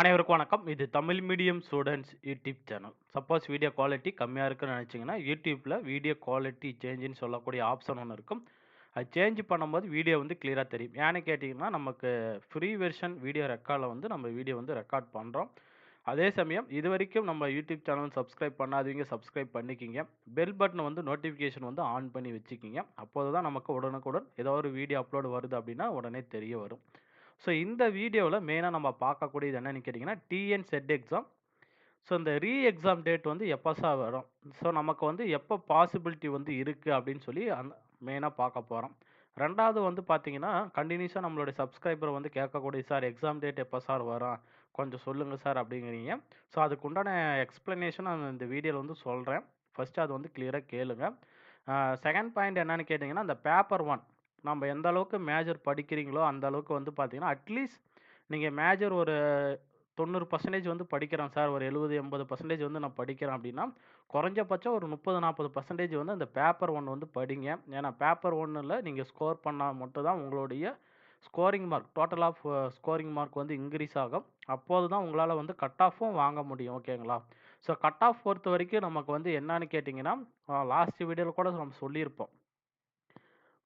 அனைவருக்கும் வணக்கம். இது Tamil medium students YouTube channel. Suppose video quality கம்மியாக இருக்குன்னு நினச்சிங்கன்னா யூடியூப்பில் வீடியோ குவாலிட்டி சேஞ்சுன்னு சொல்லக்கூடிய ஆப்ஷன் ஒன்று இருக்கும். அது சேஞ்ச் பண்ணும்போது வீடியோ வந்து கிளியராக தெரியும். ஏன்னு கேட்டிங்கன்னா நமக்கு ஃப்ரீ வெர்ஷன் வீடியோ ரெக்கார்டில் வந்து நம்ம வீடியோ வந்து ரெக்கார்ட் பண்ணுறோம் அதே சமயம் இது வரைக்கும் நம்ம யூடியூப் சேனல் சப்ஸ்கிரைப் பண்ணாதவங்க சப்ஸ்கிரைப் பண்ணிக்கிங்க. பெல் பட்டன் வந்து நோட்டிஃபிகேஷன் வந்து ஆன் பண்ணி வச்சுக்கிங்க. அப்போது தான் நமக்கு உடனுக்குடன் ஏதோ ஒரு வீடியோ அப்லோடு வருது அப்படின்னா உடனே தெரிய வரும். ஸோ இந்த வீடியோவில் மெயினாக நம்ம பார்க்கக்கூடியது என்னன்னு கேட்டிங்கன்னா டிஎன் செட் எக்ஸாம். ஸோ இந்த ரீ எக்ஸாம் டேட் வந்து எப்போ சார் வரும்? ஸோ நமக்கு வந்து எப்போ பாசிபிலிட்டி வந்து இருக்குது அப்படின்னு சொல்லி அந்த மெயினாக பார்க்க போகிறோம் ரெண்டாவது வந்து பார்த்தீங்கன்னா, கண்டினியூஸாக நம்மளுடைய சப்ஸ்கிரைபர் வந்து கேட்கக்கூடிய சார் எக்ஸாம் டேட் எப்போ சார் வரும்? கொஞ்சம் சொல்லுங்கள் சார் அப்படிங்கிறீங்க ஸோ அதுக்கு உண்டான எக்ஸ்ப்ளனேஷன் நான் இந்த வீடியோவில் வந்து சொல்கிறேன் ஃபஸ்ட்டு அது வந்து கிளியராக கேளுங்க. செகண்ட் பாயிண்ட் என்னன்னு கேட்டிங்கன்னா அந்த பேப்பர் ஒன் நம்ம எந்த அளவுக்கு மேஜர் படிக்கிறீங்களோ, அந்த அளவுக்கு வந்து பார்த்தீங்கன்னா, அட்லீஸ்ட் நீங்கள் மேஜர் ஒரு 90% வந்து படிக்கிறேன் சார். ஒரு 70, 80% வந்து நான் படிக்கிறேன் அப்படின்னா குறைஞ்சபட்சம் ஒரு 30, 40% வந்து அந்த பேப்பர் ஒன்று வந்து படிங்க. ஏன்னா பேப்பர் ஒன்றில் நீங்கள் ஸ்கோர் பண்ணால் மட்டும் தான் உங்களுடைய scoring mark total of scoring mark வந்து இன்க்ரீஸ் ஆகும். அப்போது தான் உங்களால் வந்து கட் ஆஃப்பும் வாங்க முடியும். ஓகேங்களா? ஸோ கட் ஆஃப் பொறுத்த வரைக்கும் நமக்கு வந்து என்னன்னு கேட்டிங்கன்னா லாஸ்ட் வீடியோவில் கூட நம்ம சொல்லியிருப்போம்.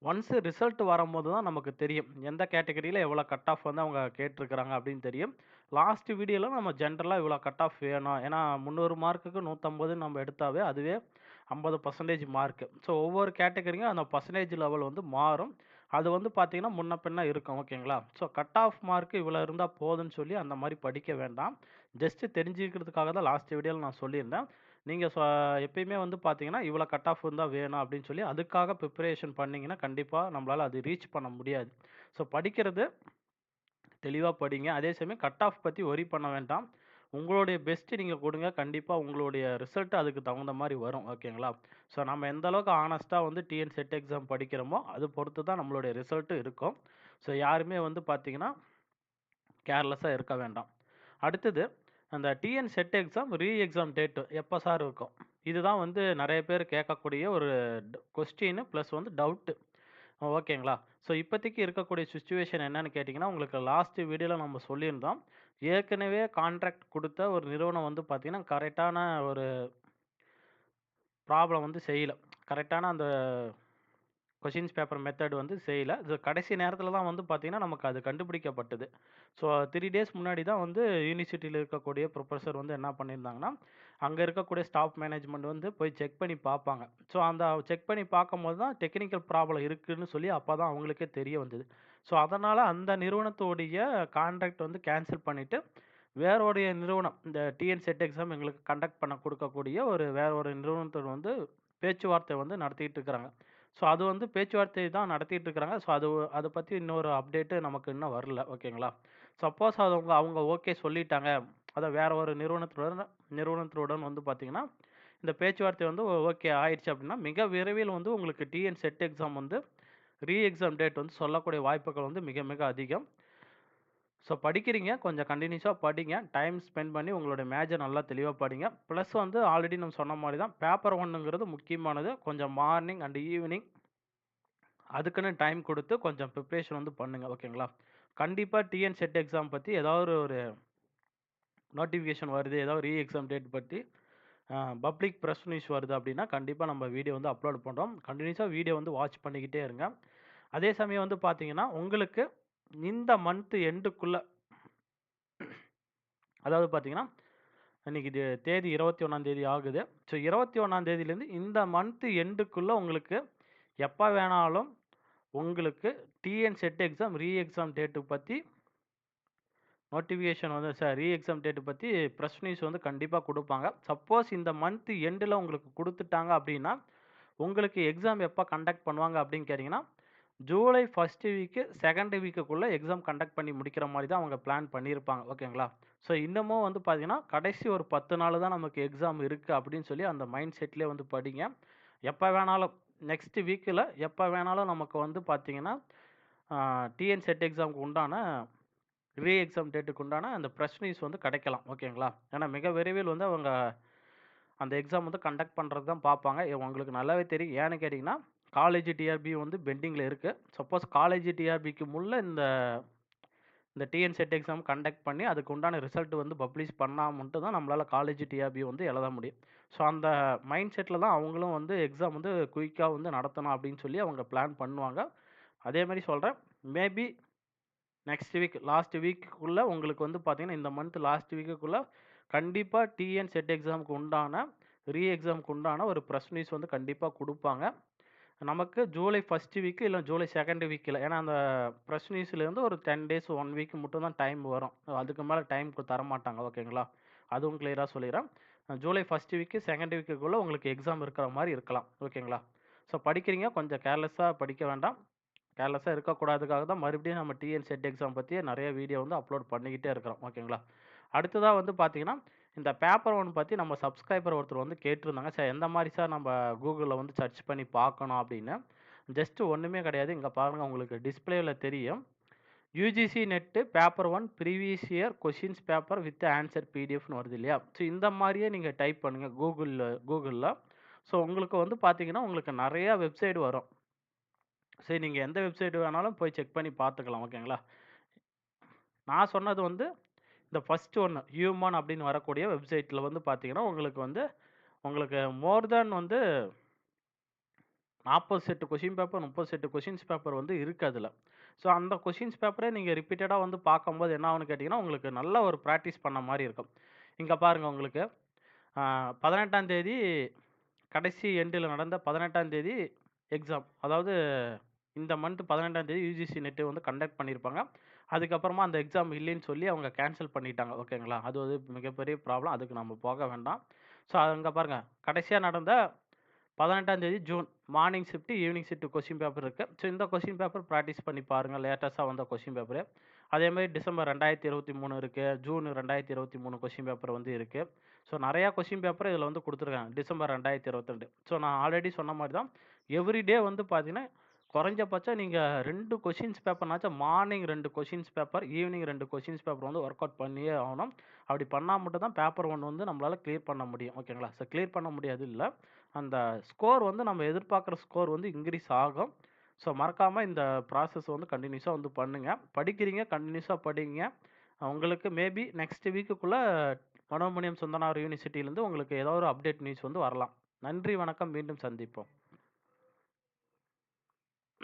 ஒன்ஸ் ரிசல்ட் வரும்போது தான் நமக்கு தெரியும். எந்த கேட்டகரியில எவ்வளோ கட் ஆஃப் வந்து அவங்க கேட்டிருக்கிறாங்க அப்படின்னு தெரியும். லாஸ்ட் வீடியோவில் நம்ம ஜென்ரலாக இவ்வளோ கட் ஆஃப் வேணும். ஏன்னா 300 மார்க்குக்கு 150 நம்ம எடுத்தாவே அதுவே 50% மார்க். ஸோ ஒவ்வொரு கேட்டகரியும் அந்த பர்சன்டேஜ் லெவல் வந்து மாறும். அது வந்து பார்த்தீங்கன்னா, முன்ன பின்ன இருக்கும். ஓகேங்களா? ஸோ கட் ஆஃப் மார்க் இவ்வளோ இருந்தால் போதுன்னு சொல்லி அந்த மாதிரி படிக்க வேண்டாம். ஜஸ்ட்டு தெரிஞ்சுக்கிறதுக்காக தான் லாஸ்ட் வீடியோவில் நான் சொல்லியிருந்தேன். நீங்கள் சொ எப்பயுமே வந்து பார்த்தீங்கன்னா, இவ்வளோ கட் ஆஃப் இருந்தால் வேணும் அப்படின்னு சொல்லி அதுக்காக பிரிப்பரேஷன் பண்ணீங்கன்னா, கண்டிப்பாக நம்மளால் அது ரீச் பண்ண முடியாது. ஸோ படிக்கிறது தெளிவாக படிங்க. அதே சமயம் கட் ஆஃப் பற்றி ஒரி பண்ண வேண்டாம். உங்களுடைய பெஸ்ட்டு நீங்கள் கொடுங்க கண்டிப்பாக உங்களுடைய ரிசல்ட்டு அதுக்கு தகுந்த மாதிரி வரும். ஓகேங்களா? ஸோ நம்ம எந்த அளவுக்கு ஹானஸ்ட்டா வந்து டிஎன் செட் எக்ஸாம் படிக்கிறோமோ, அது பொறுத்து தான் நம்மளுடைய ரிசல்ட்டு இருக்கும். ஸோ யாருமே வந்து பார்த்திங்கன்னா கேர்லெஸ்ஸாக இருக்க வேண்டாம். அடுத்தது அந்த TN SET exam re exam date எப்போ சார் இருக்கும்? இதுதான் வந்து நிறைய பேர் கேட்கக்கூடிய ஒரு கொஸ்டின் ப்ளஸ் வந்து டவுட்டு ஓகேங்களா? ஸோ இப்போதைக்கு இருக்கக்கூடிய சுச்சுவேஷன் என்னன்னு கேட்டிங்கன்னா உங்களுக்கு லாஸ்ட் வீடியோவில் நம்ம சொல்லியிருந்தோம். ஏற்கனவே கான்ட்ராக்ட் கொடுத்த ஒரு நிறுவனம் வந்து பார்த்திங்கன்னா கரெக்டான ஒரு ப்ராப்ளம் வந்து செய்யல. கரெக்டான அந்த கொஷின்ஸ் பேப்பர் மெத்தட் வந்து செய்யலை இது கடைசி நேரத்தில் தான் வந்து பார்த்தீங்கன்னா, நமக்கு அது கண்டுபிடிக்கப்பட்டது. ஸோ த்ரீ டேஸ் முன்னாடி தான் வந்து யூனிவர்சிட்டியில் இருக்கக்கூடிய ப்ரொஃபஸர் வந்து என்ன பண்ணியிருந்தாங்கன்னா, அங்கே இருக்கக்கூடிய ஸ்டாஃப் மேனேஜ்மெண்ட் வந்து போய் செக் பண்ணி பார்ப்பாங்க. ஸோ அந்த செக் பண்ணி பார்க்கும்போது தான் டெக்னிக்கல் ப்ராப்ளம் இருக்குதுன்னு சொல்லி அப்போ தான் அவங்களுக்கே தெரிய வந்தது. ஸோ அதனால் அந்த நிறுவனத்துடைய கான்ட்ராக்ட் வந்து கேன்சல் பண்ணிவிட்டு வேறோடைய நிறுவனம் இந்த டிஎன் செட் எக்ஸாம் எங்களுக்கு கண்டக்ட் பண்ண கொடுக்கக்கூடிய ஒரு வேற ஒரு நிறுவனத்தோட வந்து பேச்சுவார்த்தை வந்து நடத்திக்கிட்டு இருக்கிறாங்க. ஸோ அது வந்து பேச்சுவார்த்தை தான் நடத்திட்டு இருக்கிறாங்க. ஸோ அது அதை பற்றி இன்னொரு அப்டேட்டு நமக்கு இன்னும் வரல. ஓகேங்களா? சப்போஸ் அவங்க அவங்க ஓகே சொல்லிட்டாங்க. அதான் வேற ஒரு நிறுவனத்துடன் நிறுவனத்துடன் வந்து பார்த்தீங்கன்னா, இந்த பேச்சுவார்த்தை வந்து ஓகே ஆயிடுச்சு அப்படின்னா மிக விரைவில் வந்து உங்களுக்கு டிஎன் செட் எக்ஸாம் வந்து ரீ எக்ஸாம் டேட் வந்து சொல்லக்கூடிய வாய்ப்புகள் வந்து மிக மிக அதிகம். ஸோ படிக்கிறீங்க. கொஞ்சம் கண்டினியூஸாக படிங்க. டைம் ஸ்பெண்ட் பண்ணி உங்களுடைய மேஜர் நல்லா தெளிவாக படிங்க. ப்ளஸ் வந்து ஆல்ரெடி நம்ம சொன்ன மாதிரி தான் பேப்பர் ஒன்றுங்கிறது முக்கியமானது. கொஞ்சம் மார்னிங் அண்ட் ஈவினிங் அதுக்குன்னு டைம் கொடுத்து கொஞ்சம் ப்ரிப்ரேஷன் வந்து பண்ணுங்கள் ஓகேங்களா? கண்டிப்பாக டிஎன் செட் எக்ஸாம் பற்றி ஏதாவது ஒரு நோட்டிஃபிகேஷன் வருது. ஏதாவது ரீ எக்ஸாம் டேட் பற்றி பப்ளிக் ப்ரெஸ் நியூஸ் வருது அப்படின்னா கண்டிப்பாக நம்ம வீடியோ வந்து அப்லோட் பண்ணுறோம் கண்டினியூஸாக வீடியோ வந்து வாட்ச் பண்ணிக்கிட்டே இருங்க. அதே சமயம் வந்து பார்த்தீங்கன்னா, உங்களுக்கு இந்த மந்த் எண்டுக்குள்ள அதாவது பார்த்தீங்கன்னா, இன்னைக்கு இது தேதி 21ஆம் தேதி ஆகுது. ஸோ 21ஆம் தேதியிலேருந்து இந்த மந்த் எண்டுக்குள்ளே உங்களுக்கு எப்போ வேணாலும் உங்களுக்கு TN SET exam re exam date பற்றி நோட்டிஃபிகேஷன் வந்து சார் ரீ எக்ஸாம் டேட்டு பற்றி ப்ரெஸ் நியூஸ் வந்து கண்டிப்பாக கொடுப்பாங்க சப்போஸ் இந்த மந்த் எண்டில் உங்களுக்கு கொடுத்துட்டாங்க அப்படின்னா உங்களுக்கு எக்ஸாம் எப்போ கண்டக்ட் பண்ணுவாங்க அப்படின்னு கேட்டிங்கன்னா ஜூலை ஃபஸ்ட்டு வீக்கு செகண்ட் வீக்குக்குள்ளே எக்ஸாம் கண்டக்ட் பண்ணி முடிக்கிற மாதிரி தான் அவங்க பிளான் பண்ணியிருப்பாங்க. ஓகேங்களா? ஸோ இன்னமும் வந்து பார்த்தீங்கன்னா, கடைசி ஒரு 10 நாள் தான் நமக்கு எக்ஸாம் இருக்குது அப்படின்னு சொல்லி அந்த மைண்ட் செட்லேயே வந்து படிங்க. எப்போ வேணாலும் நெக்ஸ்ட் வீக்கில் எப்போ வேணாலும் நமக்கு வந்து பார்த்தீங்கன்னா, டிஎன் செட் எக்ஸாம்க்கு உண்டான ரீ எக்ஸாம் டேட்டுக்கு உண்டான அந்த பிரஸ் நியூஸ் வந்து கிடைக்கலாம். ஓகேங்களா? ஏன்னா மிக விரைவில் வந்து அவங்க அந்த எக்ஸாம் வந்து கண்டக்ட் பண்ணுறது தான் பார்ப்பாங்க. உங்களுக்கு நல்லாவே தெரியும். ஏன்னு கேட்டிங்கன்னா காலேஜ் டிஆர்பி வந்து பெண்டிங்கில் இருக்குது சப்போஸ் காலேஜ் டிஆர்பிக்கு முள்ள இந்த இந்த டிஎன் செட் எக்ஸாம் கண்டக்ட் பண்ணி அதுக்கு உண்டான ரிசல்ட் வந்து பப்ளிஷ் பண்ணால் மட்டும் தான் நம்மளால் காலேஜ் டிஆர்பி வந்து எழுத முடியும். ஸோ அந்த மைண்ட் செட்டில் தான் அவங்களும் வந்து எக்ஸாம் வந்து குயிக்காக வந்து நடத்தணும் அப்படின்னு சொல்லி அவங்க பிளான் பண்ணுவாங்க. அதே மாதிரி சொல்கிறேன் மேபி நெக்ஸ்ட் வீக் லாஸ்ட் வீக்குக்குள்ளே உங்களுக்கு வந்து பார்த்தீங்கன்னா, இந்த மந்த் லாஸ்ட் வீக்குக்குள்ளே கண்டிப்பாக டிஎன் செட் எக்ஸாம்க்கு உண்டான ரீ எக்ஸாம்க்கு உண்டான ஒரு ப்ரெஸ் நியூஸ் வந்து கண்டிப்பாக கொடுப்பாங்க நமக்கு ஜூலை ஃபர்ஸ்ட் வீக்கு இல்லை ஜூலை செகண்ட் வீக்கில் ஏன்னா அந்த ப்ரெஸ் நியூஸ்லேருந்து ஒரு 10 டேஸ் ஒன் வீக் மட்டும் தான் டைம் வரும். அதுக்கு மேலே டைம் தரமாட்டாங்க. ஓகேங்களா? அதுவும் கிளியராக சொல்லிடுறேன் ஜூலை ஃபர்ஸ்ட் வீக்கு செகண்ட் வீக்குக்குள்ளே உங்களுக்கு எக்ஸாம் இருக்கிற மாதிரி இருக்கலாம். ஓகேங்களா? ஸோ படிக்கிறீங்க கொஞ்சம் கேர்லெஸ்ஸாக படிக்க வேண்டாம். கேர்லெஸ்ஸாக இருக்கக்கூடாதுக்காக தான் மறுபடியும் நம்ம டிஎன் செட் எக்ஸாம் பற்றி நிறைய வீடியோ வந்து அப்லோட் பண்ணிக்கிட்டே இருக்கிறோம். ஓகேங்களா? அடுத்ததாக வந்து பார்த்தீங்கன்னா, இந்த பேப்பர் ஒன் பற்றி நம்ம சப்ஸ்கிரைபர் ஒருத்தர் வந்து கேட்டிருந்தாங்க. சார் எந்த மாதிரி சார் நம்ம கூகுளில் வந்து சர்ச் பண்ணி பார்க்கணும் அப்படின்னு. ஜஸ்ட்டு ஒன்றுமே கிடையாது. இங்கே பாருங்கள் உங்களுக்கு டிஸ்பிளேவில் தெரியும். UGC net paper one previous year questions paper with answer பிடிஎஃப்னு வருது இல்லையா? ஸோ இந்த மாதிரியே நீங்கள் டைப் பண்ணுங்கள் கூகுளில் கூகுளில் ஸோ உங்களுக்கு வந்து பார்த்தீங்கன்னா, உங்களுக்கு நிறையா வெப்சைட் வரும். சரி நீங்கள் எந்த வெப்சைட் வேணாலும் போய் செக் பண்ணி பார்த்துக்கலாம். ஓகேங்களா? நான் சொன்னது வந்து இந்த ஃபர்ஸ்ட் ஒன்று ஹியூமன் அப்படின்னு வரக்கூடிய வெப்சைட்டில் வந்து பார்த்தீங்கன்னா, உங்களுக்கு வந்து உங்களுக்கு மோர் தென் வந்து நாற்பது செட்டு கொஷின் பேப்பர், முப்பது செட்டு கொஷின்ஸ் பேப்பர் வந்து இருக்குது அதில் ஸோ அந்த கொஷின்ஸ் பேப்பரே நீங்கள் ரிப்பீட்டடாக வந்து பார்க்கும்போது என்ன ஆகுன்னு கேட்டிங்கன்னா உங்களுக்கு நல்ல ஒரு ப்ராக்டிஸ் பண்ண மாதிரி இருக்கும். இங்கே பாருங்கள் உங்களுக்கு பதினெட்டாம் தேதி கடைசி எண்டில் நடந்த 18ஆம் தேதி எக்ஸாம். அதாவது இந்த மந்த் 18ஆம் தேதி யுஜிசி நெட் வந்து கண்டக்ட் பண்ணியிருப்பாங்க. அதுக்கப்புறமா அந்த எக்ஸாம் இல்லைன்னு சொல்லி அவங்க கேன்சல் பண்ணிட்டாங்க. ஓகேங்களா? அது வந்து மிகப்பெரிய ப்ராப்ளம். அதுக்கு நம்ம போக வேண்டாம். ஸோ அங்கே பாருங்கள் கடைசியாக நடந்த 18ஆம் தேதி June morning shift, evening shift question paper இருக்குது ஸோ இந்த கொஸ்டின் பேப்பர் ப்ராக்டிஸ் பண்ணி பாருங்கள் லேட்டஸ்ட்டாக வந்த கொஸ்டின் பேப்பரும் அதேமாதிரி டிசம்பர் ரெண்டாயிரத்தி இருபத்தி மூணு இருக்குது ஜூன் 2023 கொஸ்டின் பேப்பர் வந்து இருக்குது ஸோ நிறையா கொஸ்டின் பேப்பர் இதில் வந்து கொடுத்துருக்காங்க டிசம்பர் 2022. ஸோ நான் ஆல்ரெடி சொன்ன மாதிரி தான் எவ்ரி டே வந்து பார்த்தீங்கன்னா, குறைஞ்சபட்சம் நீங்கள் ரெண்டு கொஷின்ஸ் பேப்பர்னாச்சும் மார்னிங் ரெண்டு கொஷின்ஸ் பேப்பர், ஈவினிங் ரெண்டு கொஷின்ஸ் பேப்பர் வந்து ஒர்க் அவுட் பண்ணியே ஆகணும். அப்படி பண்ணால் மட்டும் தான் பேப்பர் ஒன்று வந்து நம்மளால் கிளியர் பண்ண முடியும். ஓகேங்களா? ஸோ கிளியர் பண்ண முடியாது இல்லை அந்த ஸ்கோர் வந்து நம்ம எதிர்பார்க்குற ஸ்கோர் வந்து இன்க்ரீஸ் ஆகும். ஸோ மறக்காமல் இந்த ப்ராசஸ் வந்து கண்டினியூஸாக வந்து பண்ணுங்கள் படிக்கிறீங்க கண்டினியூஸாக படிங்க. உங்களுக்கு மேபி நெக்ஸ்ட் வீக்குக்குள்ளே மனோமணியம் சுந்தனார் யூனிவர்சிட்டியிலேருந்து உங்களுக்கு ஏதோ ஒரு அப்டேட் நியூஸ் வந்து வரலாம். நன்றி, வணக்கம். மீண்டும் சந்திப்போம்.